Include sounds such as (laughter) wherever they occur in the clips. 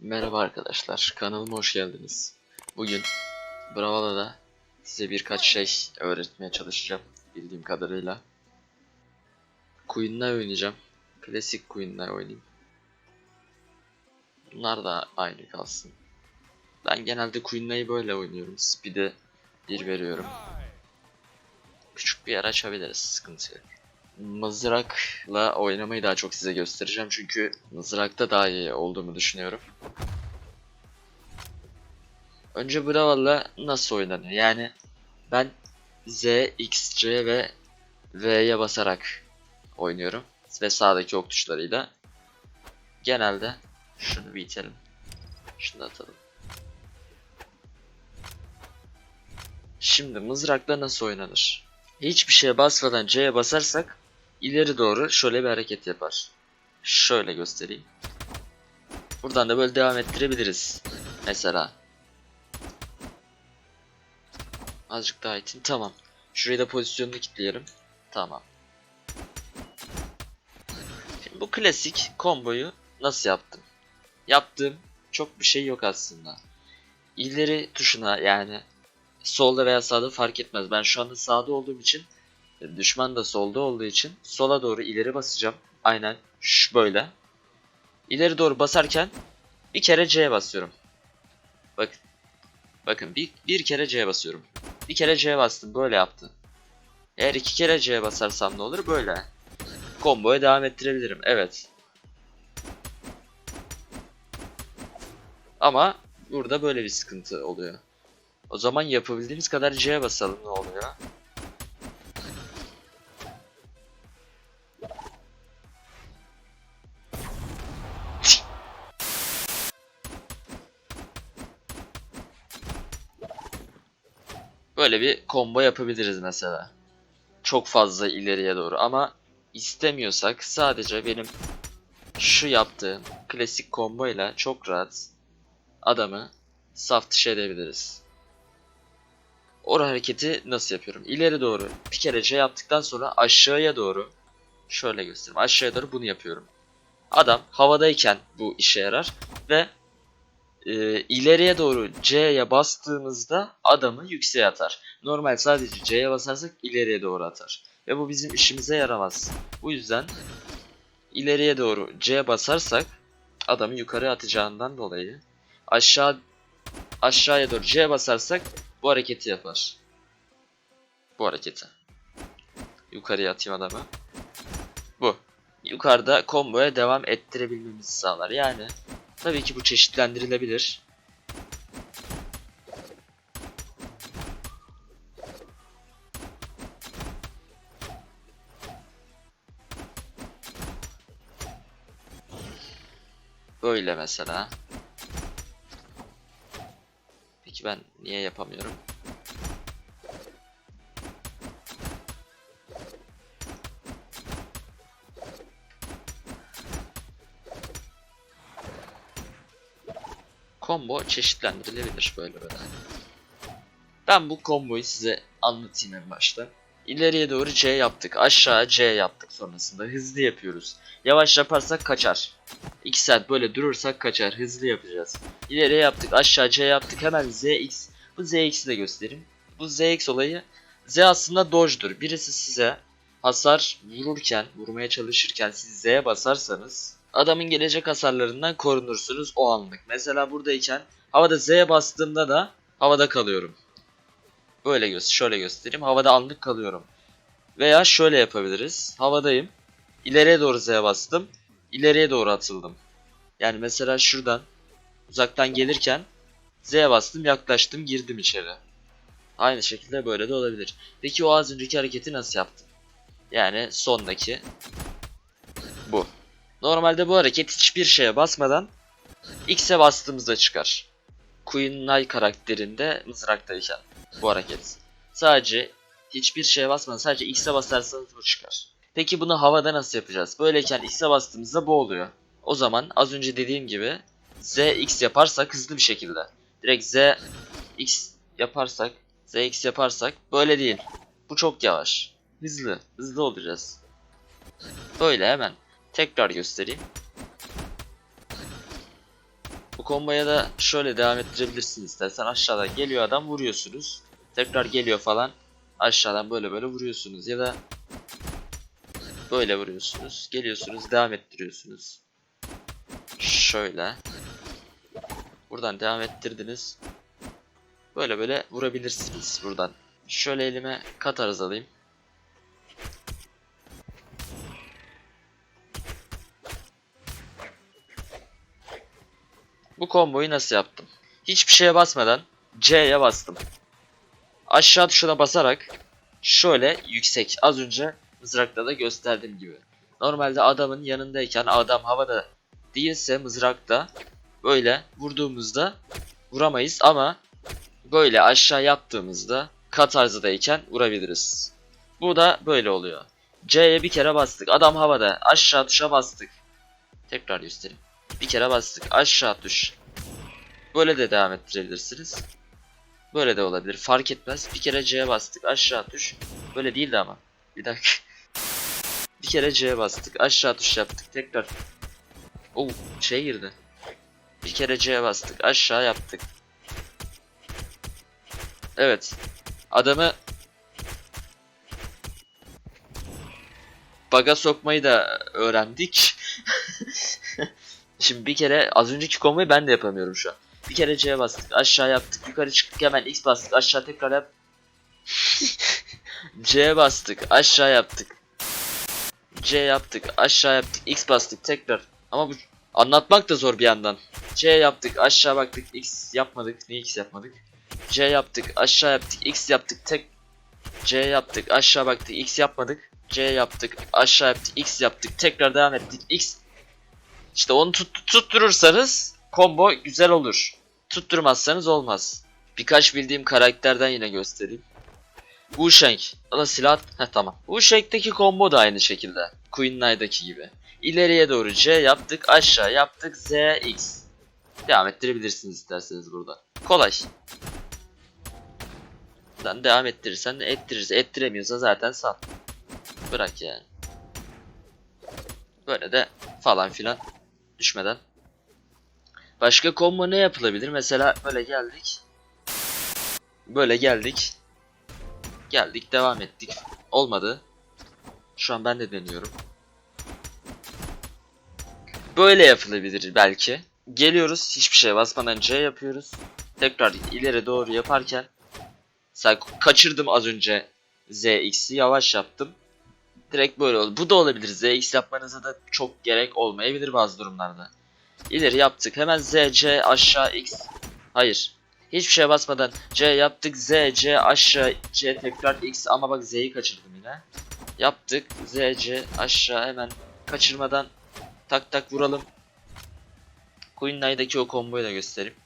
Merhaba arkadaşlar, kanalıma hoş geldiniz. Bugün Bravolo'da size birkaç şey öğretmeye çalışacağım bildiğim kadarıyla. Queen'la oynayacağım. Klasik Queen'la oynayayım. Bunlar da aynı kalsın. Ben genelde Queen'layı böyle oynuyorum. Speed'e 1 veriyorum. Küçük bir yer açabiliriz, sıkıntı yok. Mızrakla oynamayı daha çok size göstereceğim çünkü mızrakta daha iyi olduğumu düşünüyorum. Önce Brawl'la nasıl oynanıyor? Yani ben Z, X, C ve V'ye basarak oynuyorum. Ve sağdaki ok tuşlarıyla. Genelde şunu bir itelim. Şunu atalım. Şimdi mızrakla nasıl oynanır? Hiçbir şeye basmadan C'ye basarsak ileri doğru şöyle bir hareket yapar. Şöyle göstereyim. Buradan da böyle devam ettirebiliriz. Mesela. Azıcık daha iteyim. Tamam. Şurayı da pozisyonunu kilitleyelim. Tamam. Şimdi bu klasik komboyu nasıl yaptım? Yaptığım çok bir şey yok aslında. İleri tuşuna yani solda veya sağda fark etmez. Ben şu anda sağda olduğum için düşman da solda olduğu için sola doğru ileri basacağım. Aynen şu böyle. İleri doğru basarken bir kere C'ye basıyorum. Bakın. Bakın bir, bir kere C'ye basıyorum. Bir kere C'ye bastım böyle yaptı. Eğer iki kere C'ye basarsam ne olur? Böyle. Komboya devam ettirebilirim. Evet. Ama burada böyle bir sıkıntı oluyor. O zaman yapabildiğimiz kadar C'ye basalım ne oluyor? Böyle bir combo yapabiliriz mesela. Çok fazla ileriye doğru ama istemiyorsak sadece benim şu yaptığım klasik combo ile çok rahat adamı saf dışı edebiliriz. O hareketi nasıl yapıyorum? İleri doğru bir kere C yaptıktan sonra aşağıya doğru şöyle göstereyim. Aşağıya doğru bunu yapıyorum. Adam havadayken bu işe yarar ve e, ileriye doğru C'ye bastığımızda adamı yükseğe atar. Normal sadece C'ye basarsak ileriye doğru atar. Ve bu bizim işimize yaramaz. Bu yüzden ileriye doğru C basarsak adamı yukarı atacağından dolayı aşağı aşağıya doğru C basarsak bu hareketi yapar. Bu hareketi. Yukarıya atayım adamı. Bu. Yukarıda komboya devam ettirebilmemizi sağlar. Yani tabii ki bu çeşitlendirilebilir. Böyle mesela. Niye yapamıyorum? Combo çeşitlendirilebilir böyle böyle. Ben bu komboyu size anlatayım en başta. İleriye doğru C yaptık. Aşağı C yaptık sonrasında. Hızlı yapıyoruz. Yavaş yaparsak kaçar. 2 saat böyle durursak kaçar. Hızlı yapacağız. İleriye yaptık. Aşağı C yaptık. Hemen ZX. Bu ZX'i de göstereyim. Bu ZX olayı Z aslında dodge'dur. Birisi size hasar vururken, vurmaya çalışırken siz Z'ye basarsanız adamın gelecek hasarlarından korunursunuz o anlık. Mesela buradayken havada Z'ye bastığımda da havada kalıyorum. Böyle gö şöyle göstereyim. Havada anlık kalıyorum. Veya şöyle yapabiliriz. Havadayım. İleriye doğru Z'ye bastım. İleriye doğru atıldım. Yani mesela şuradan uzaktan gelirken Z'ye bastım, yaklaştım, girdim içeri. Aynı şekilde böyle de olabilir. Peki o az önceki hareketi nasıl yaptım? Yani sondaki bu. Normalde bu hareket hiçbir şeye basmadan X'e bastığımızda çıkar. Queen Knight karakterinde mızraktayken bu hareket. Sadece hiçbir şeye basmadan sadece X'e basarsanız bu çıkar. Peki bunu havada nasıl yapacağız? Böyleyken X'e bastığımızda bu oluyor. O zaman az önce dediğim gibi Z X yaparsak hızlı bir şekilde. Direkt Z X yaparsak ZX yaparsak böyle değil. Bu çok yavaş. Hızlı. Hızlı olacağız. Böyle hemen. Tekrar göstereyim. Bu komboya da şöyle devam ettirebilirsiniz istersen. Aşağıdan geliyor adam vuruyorsunuz. Tekrar geliyor falan. Aşağıdan böyle böyle vuruyorsunuz. Ya da böyle vuruyorsunuz. Geliyorsunuz devam ettiriyorsunuz. Şöyle. Buradan devam ettirdiniz. Böyle böyle vurabilirsiniz buradan. Şöyle elime kat arız alayım. Bu komboyu nasıl yaptım? Hiçbir şeye basmadan C'ye bastım. Aşağı tuşuna basarak şöyle yüksek az önce mızrakta da gösterdiğim gibi. Normalde adamın yanındayken adam havada değilse mızrakta böyle vurduğumuzda vuramayız ama böyle aşağı yaptığımızda kat arzıdayken vurabiliriz. Bu da böyle oluyor. C'ye bir kere bastık. Adam havada. Aşağı tuşa bastık. Tekrar göstereyim. Bir kere bastık. Aşağı tuş. Böyle de devam ettirebilirsiniz. Böyle de olabilir. Fark etmez. Bir kere C'ye bastık. Aşağı tuş. Böyle değildi ama. Bir dakika. Bir kere C'ye bastık. Aşağı tuş yaptık. Tekrar. Oo şey girdi. Bir kere C'ye bastık. Aşağı yaptık. Evet. Adamı baga sokmayı da öğrendik. (laughs) Şimdi bir kere az önceki komboyu ben de yapamıyorum şu an. Bir kere C'ye bastık, aşağı yaptık, yukarı çıktık hemen X bastık, aşağı tekrar yap. (laughs) C'ye bastık, aşağı yaptık. C yaptık, aşağı yaptık, X bastık tekrar. Ama bu anlatmak da zor bir yandan. C yaptık, aşağı baktık, X yapmadık. Niye X yapmadık? C yaptık, aşağı yaptık, X yaptık, tek C yaptık, aşağı baktık, X yapmadık. C yaptık, aşağı yaptık, X yaptık, tekrar devam ettik, X. İşte onu tut, tutturursanız combo güzel olur. Tutturmazsanız olmaz. Birkaç bildiğim karakterden yine göstereyim. Wu Shang. O da silah. Heh tamam. Wu Shang'deki combo da aynı şekilde. Queen gibi. İleriye doğru C yaptık, aşağı yaptık, Z, X. Devam ettirebilirsiniz isterseniz burada. Kolay. Buradan devam ettirirsen ettiririz. Ettiremiyorsa zaten sal. Bırak yani. Böyle de falan filan düşmeden. Başka combo ne yapılabilir? Mesela böyle geldik. Böyle geldik. Geldik devam ettik. Olmadı. Şu an ben de deniyorum. Böyle yapılabilir belki. Geliyoruz hiçbir şey basmadan C yapıyoruz. Tekrar ileri doğru yaparken Mesela kaçırdım az önce ZX'i yavaş yaptım. Direkt böyle oldu. Bu da olabilir. ZX yapmanıza da çok gerek olmayabilir bazı durumlarda. İleri yaptık. Hemen Z, C, aşağı X. Hayır. Hiçbir şeye basmadan C yaptık. Z, C, aşağı C tekrar X. Ama bak Z'yi kaçırdım yine. Yaptık. Z, C, aşağı hemen kaçırmadan tak tak vuralım. Queen Knight'daki o komboyu da göstereyim.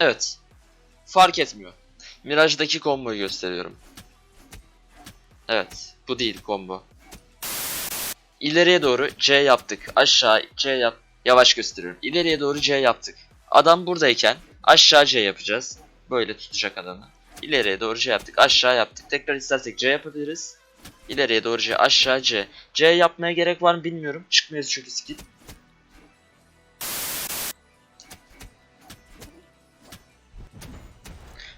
Evet. Fark etmiyor. Mirage'daki komboyu gösteriyorum. Evet. Bu değil combo. İleriye doğru C yaptık. Aşağı C yap. Yavaş gösteriyorum. İleriye doğru C yaptık. Adam buradayken aşağı C yapacağız. Böyle tutacak adamı. İleriye doğru C yaptık. Aşağı yaptık. Tekrar istersek C yapabiliriz. İleriye doğru C. Aşağı C. C yapmaya gerek var mı bilmiyorum. Çıkmıyoruz çünkü skill.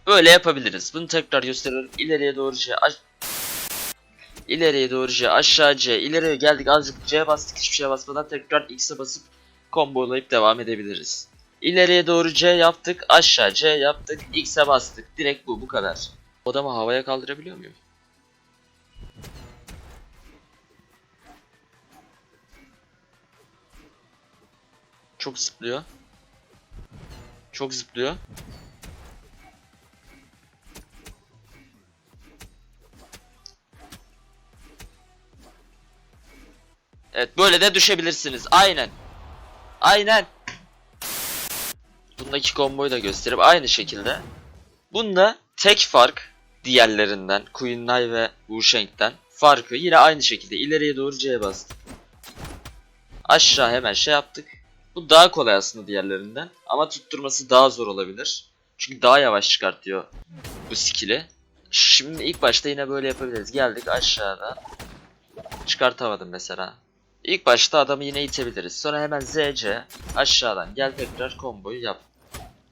Böyle yapabiliriz. Bunu tekrar gösteriyorum. İleriye doğru C. İleriye doğru C. Aşağı C. İleriye geldik azıcık C bastık. Hiçbir şey basmadan tekrar X'e basıp combolayıp devam edebiliriz. İleriye doğru C yaptık. Aşağı C yaptık. X'e bastık. Direkt bu. Bu kadar. Odamı havaya kaldırabiliyor muyum? Çok zıplıyor. Çok zıplıyor. Evet böyle de düşebilirsiniz. Aynen. Aynen. Bundaki komboyu da gösterip aynı şekilde. Bunda tek fark diğerlerinden Queen Nai ve Wu Shang'den farkı yine aynı şekilde ileriye doğru C'ye bastık. Aşağı hemen şey yaptık. Bu daha kolay aslında diğerlerinden. Ama tutturması daha zor olabilir. Çünkü daha yavaş çıkartıyor bu skill'i. Şimdi ilk başta yine böyle yapabiliriz. Geldik aşağıdan. Çıkartamadım mesela. İlk başta adamı yine itebiliriz. Sonra hemen ZC aşağıdan gel tekrar komboyu yap.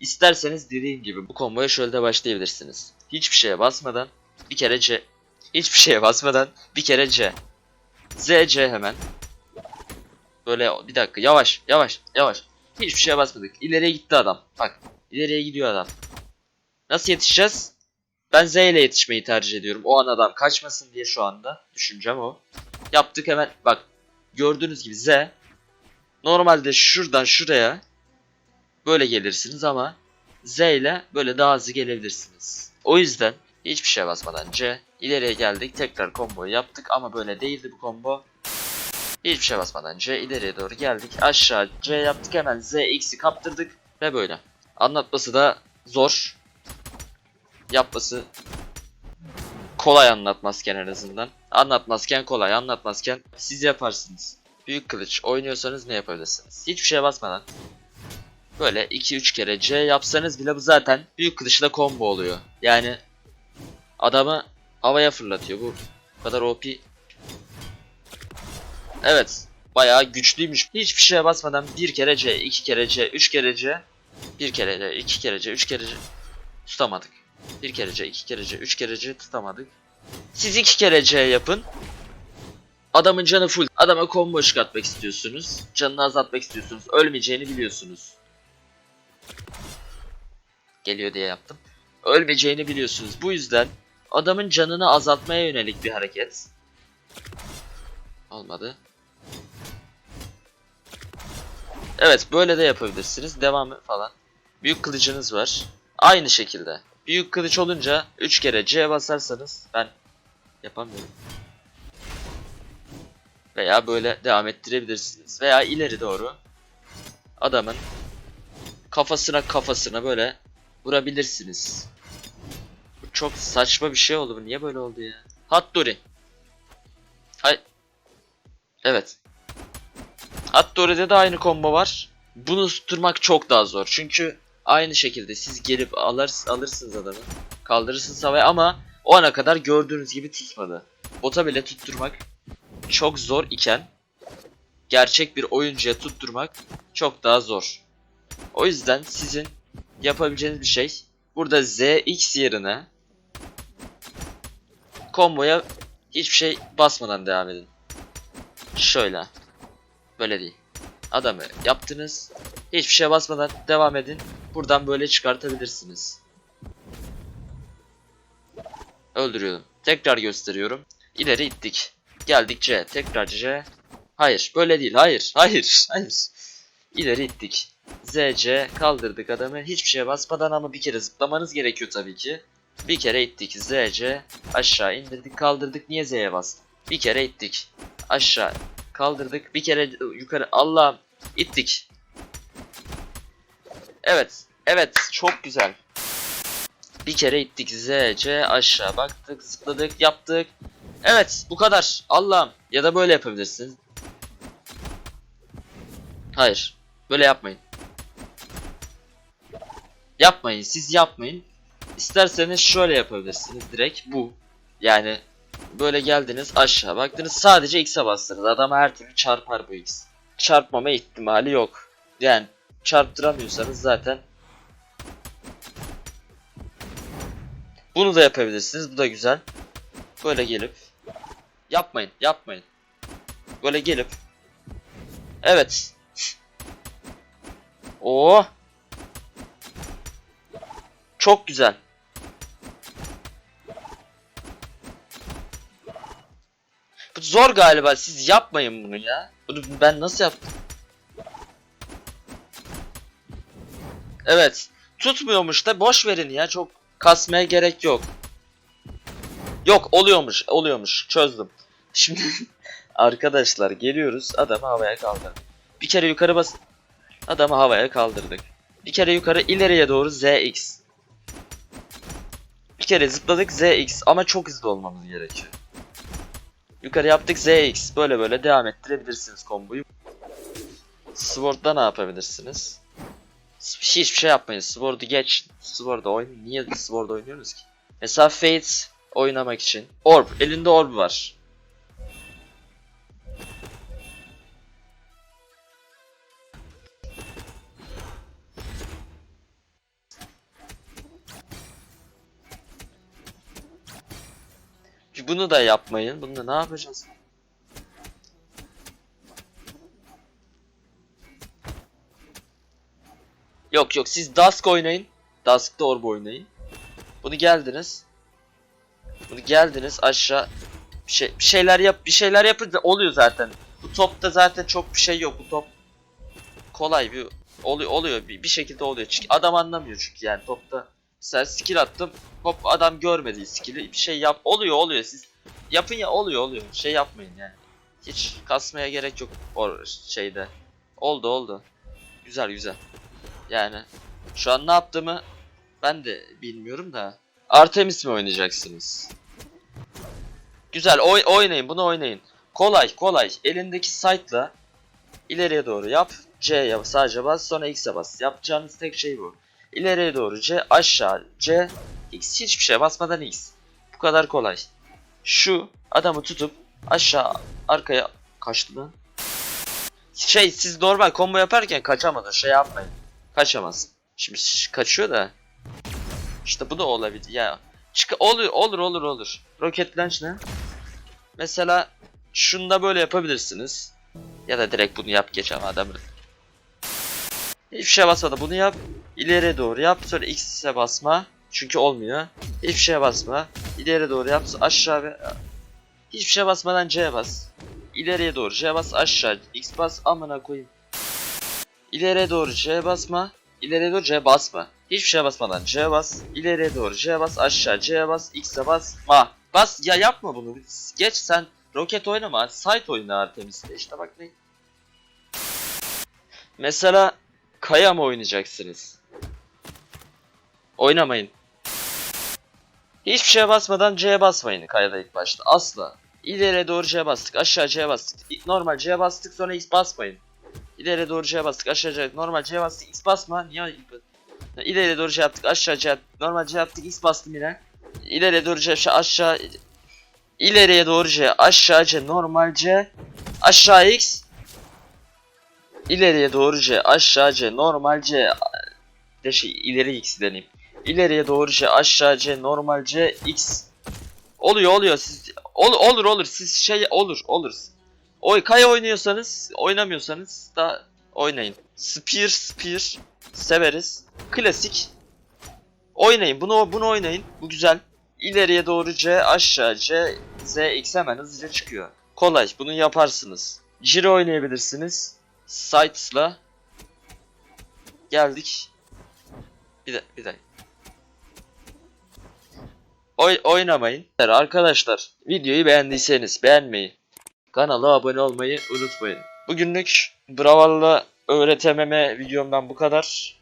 İsterseniz dediğim gibi bu komboya şöyle de başlayabilirsiniz. Hiçbir şeye basmadan bir kere C. Hiçbir şeye basmadan bir kere C. ZC hemen. Böyle bir dakika yavaş yavaş yavaş. Hiçbir şeye basmadık. İleriye gitti adam. Bak ileriye gidiyor adam. Nasıl yetişeceğiz? Ben Z ile yetişmeyi tercih ediyorum. O an adam kaçmasın diye şu anda. Düşüncem o. Yaptık hemen. Bak gördüğünüz gibi Z. Normalde şuradan şuraya böyle gelirsiniz ama Z ile böyle daha hızlı gelebilirsiniz. O yüzden hiçbir şeye basmadan C. ileriye geldik. Tekrar komboyu yaptık ama böyle değildi bu combo. Hiçbir şey basmadan C ileriye doğru geldik. Aşağı C yaptık hemen Z X'i kaptırdık ve böyle. Anlatması da zor. Yapması kolay anlatmazken en azından. Anlatmazken kolay, anlatmazken siz yaparsınız. Büyük kılıç oynuyorsanız ne yapabilirsiniz? Hiçbir şeye basmadan böyle 2-3 kere C yapsanız bile bu zaten büyük kılıçla combo oluyor. Yani adamı havaya fırlatıyor. Bu kadar OP Evet. Bayağı güçlüymüş. Hiçbir şeye basmadan bir kere C, iki kere C, üç kere C, bir kere C, iki kere C, üç kere C tutamadık. Bir kere C, iki kere C, üç kere C tutamadık. Siz iki kere C yapın. Adamın canı full. Adama combo çıkartmak istiyorsunuz. Canını azaltmak istiyorsunuz. Ölmeyeceğini biliyorsunuz. Geliyor diye yaptım. Ölmeyeceğini biliyorsunuz. Bu yüzden adamın canını azaltmaya yönelik bir hareket. Olmadı. Evet böyle de yapabilirsiniz. Devamı falan. Büyük kılıcınız var. Aynı şekilde. Büyük kılıç olunca 3 kere C basarsanız ben yapamıyorum. Veya böyle devam ettirebilirsiniz. Veya ileri doğru adamın kafasına kafasına böyle vurabilirsiniz. Bu çok saçma bir şey oldu. Niye böyle oldu ya? Hattori. Hay Evet. Hattori'de de aynı combo var. Bunu tutturmak çok daha zor. Çünkü aynı şekilde siz gelip alır, alırsınız adamı. Kaldırırsınız havaya ama o ana kadar gördüğünüz gibi tutmadı. Bota bile tutturmak çok zor iken gerçek bir oyuncuya tutturmak çok daha zor. O yüzden sizin yapabileceğiniz bir şey burada ZX yerine komboya hiçbir şey basmadan devam edin. Şöyle. Böyle değil. Adamı yaptınız. Hiçbir şeye basmadan devam edin. Buradan böyle çıkartabilirsiniz. Öldürüyorum. Tekrar gösteriyorum. İleri ittik. Geldik C. Tekrar C. Hayır. Böyle değil. Hayır. Hayır. (laughs) Hayır. İleri ittik. ZC kaldırdık adamı. Hiçbir şeye basmadan ama bir kere zıplamanız gerekiyor tabii ki. Bir kere ittik. ZC aşağı indirdik kaldırdık. Niye Z'ye bastık? Bir kere ittik. Aşağı kaldırdık. Bir kere yukarı Allah'ım ittik. Evet. Evet. Çok güzel. Bir kere ittik. Z, C aşağı baktık. Zıpladık. Yaptık. Evet. Bu kadar. Allah'ım. Ya da böyle yapabilirsiniz. Hayır. Böyle yapmayın. Yapmayın. Siz yapmayın. İsterseniz şöyle yapabilirsiniz. Direkt bu. Yani böyle geldiniz aşağı baktınız sadece x'e bastınız. Adama her türlü çarpar bu x. Çarpmama ihtimali yok. Yani çarptıramıyorsanız zaten bunu da yapabilirsiniz. Bu da güzel. Böyle gelip yapmayın, yapmayın. Böyle gelip Evet. (laughs) Oo. Çok güzel. Bu zor galiba. Siz yapmayın bunu ya. Bunu ben nasıl yaptım? Evet. Tutmuyormuş da boş verin ya. Çok kasmaya gerek yok. Yok oluyormuş. Oluyormuş. Çözdüm. Şimdi (laughs) arkadaşlar geliyoruz. Adamı havaya kaldırdık. Bir kere yukarı bas. Adamı havaya kaldırdık. Bir kere yukarı ileriye doğru ZX. Bir kere zıpladık ZX ama çok hızlı olmamız gerekiyor. Yukarı yaptık ZX. Böyle böyle devam ettirebilirsiniz komboyu. Sword'da ne yapabilirsiniz? Hiçbir şey yapmayın. Sword'u geç. Sword'u oyn. Niye Sword oynuyoruz ki? Mesela Fate oynamak için. Orb. Elinde orb var. Bunu da yapmayın. Bunu da ne yapacağız? Yok yok siz Dusk oynayın. Dusk'ta Orb oynayın. Bunu geldiniz. Bunu geldiniz aşağı bir şey bir şeyler yap bir şeyler yapınca oluyor zaten. Bu topta zaten çok bir şey yok. Bu top kolay bir oluyor oluyor bir, bir şekilde oluyor. Çünkü adam anlamıyor çünkü yani topta. Mesela skill attım. Hop adam görmedi skill'i. Bir şey yap oluyor oluyor siz yapın ya oluyor oluyor. Şey yapmayın yani. Hiç kasmaya gerek yok o şeyde. Oldu oldu. Güzel güzel. Yani şu an ne yaptığımı ben de bilmiyorum da. Artemis mi oynayacaksınız? Güzel oy oynayın bunu oynayın. Kolay kolay. Elindeki sight'la ileriye doğru yap. C'ye sadece bas sonra X'e bas. Yapacağınız tek şey bu. İleriye doğru C aşağı C X hiçbir şey basmadan X. Bu kadar kolay. Şu adamı tutup aşağı arkaya kaçtı lan. Şey siz normal combo yaparken kaçamadın şey yapmayın. Kaçamaz. Şimdi kaçıyor da. İşte bu da olabilir ya. Çık olur olur olur olur. Rocket launch ne? Mesela şunda böyle yapabilirsiniz. Ya da direkt bunu yap geç ama adamı. Hiçbir şey basmadan bunu yap. İleriye doğru yap. Sonra X'e basma. Çünkü olmuyor. Hiçbir şeye basma. İleri doğru yap. Aşağı ve... Hiçbir şey basmadan C'ye bas. İleriye doğru C bas. Aşağı X bas. Amına koyayım. İleriye doğru C basma. İleriye doğru C basma. Hiçbir şeye basmadan C bas. İleriye doğru C bas. Aşağı C bas. X'e bas. Ma. Bas. Ya yapma bunu. Geç sen. Roket oynama. Site oyna Artemis'te. İşte bak ne. Mesela Kaya mı oynayacaksınız? Oynamayın. Hiçbir şeye basmadan C'ye basmayın Kaya'da ilk başta. Asla. İleriye doğru C'ye bastık. Aşağı C'ye bastık. Normal C'ye bastık sonra X basmayın. İleriye doğru C'ye bastık. Aşağı C. Normal C'ye bastık. X basma. Niye? İleriye doğru C yaptık. Aşağı C yaptık. Normal C yaptık. X bastım yine. İleriye doğru C. Aşağı. İleriye doğru C. Aşağı C. Normal C. Aşağı X. İleriye doğru C. Aşağı C. Normal C. De şey ileri X deneyim. İleriye doğru C. Aşağı C. Normal C. X. Oluyor oluyor siz ol, olur olur siz şey olur olur. Oy kaya oynuyorsanız oynamıyorsanız da oynayın. Spear Spear severiz. Klasik. Oynayın bunu bunu oynayın. Bu güzel. İleriye doğru C aşağı C Z X hemen hızlıca çıkıyor. Kolay bunu yaparsınız. Jiro oynayabilirsiniz. Sites'la geldik. Bir de bir dakika. Oy oynamayın. Arkadaşlar videoyu beğendiyseniz beğenmeyi, kanala abone olmayı unutmayın. Bugünlük Brawl'la öğretememe videomdan bu kadar.